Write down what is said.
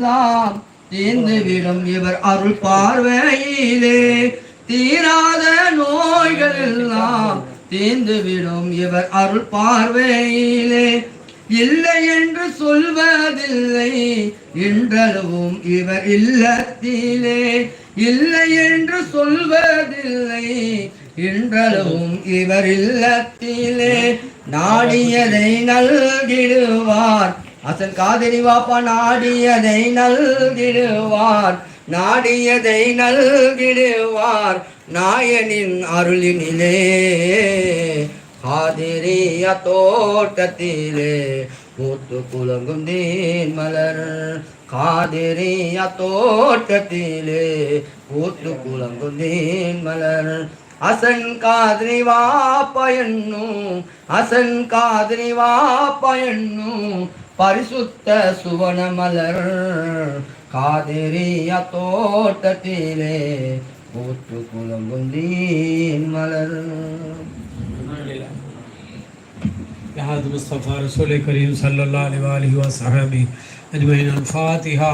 எல்லாம் தீர்ந்துவிடும் இவர் அருள் பார்வையிலே. தீராத நோய்கள் எல்லாம் தீர்ந்துவிடும் இவர் அருள் பார்வையிலே. இல்லை என்று சொல்வதில்லை என்றளவும் இவர் இல்லத்திலே. இல்லை என்று சொல்வதில்லை என்றளவும் இவர் இல்லத்திலே. நாடியதை நல்கிடுவார். அசன் காதலி வாப்பா நாடியதை நல்கிடுவார். நாடியதை நல்கிடுவார் நாயனின் அருளினிலே. காதிரிய தோட்டத்திலே பூத்து குலங்கும் தீன் மலர். காதிரிய தோட்டத்திலே பூத்து குலங்கும் தீன் மலர். அசன் காதிரி வாப்பயன்னும் அசன் காதிரி வாப்பயன்னும் பரிசுத்த சுவன மலர் காதிரிய தோட்டத்திலே பூத்து குலங்கும் தீன் மலர் لهذا مصطفى رسول كريم صلى الله عليه وآله وصحبه أجمعين الفاتحة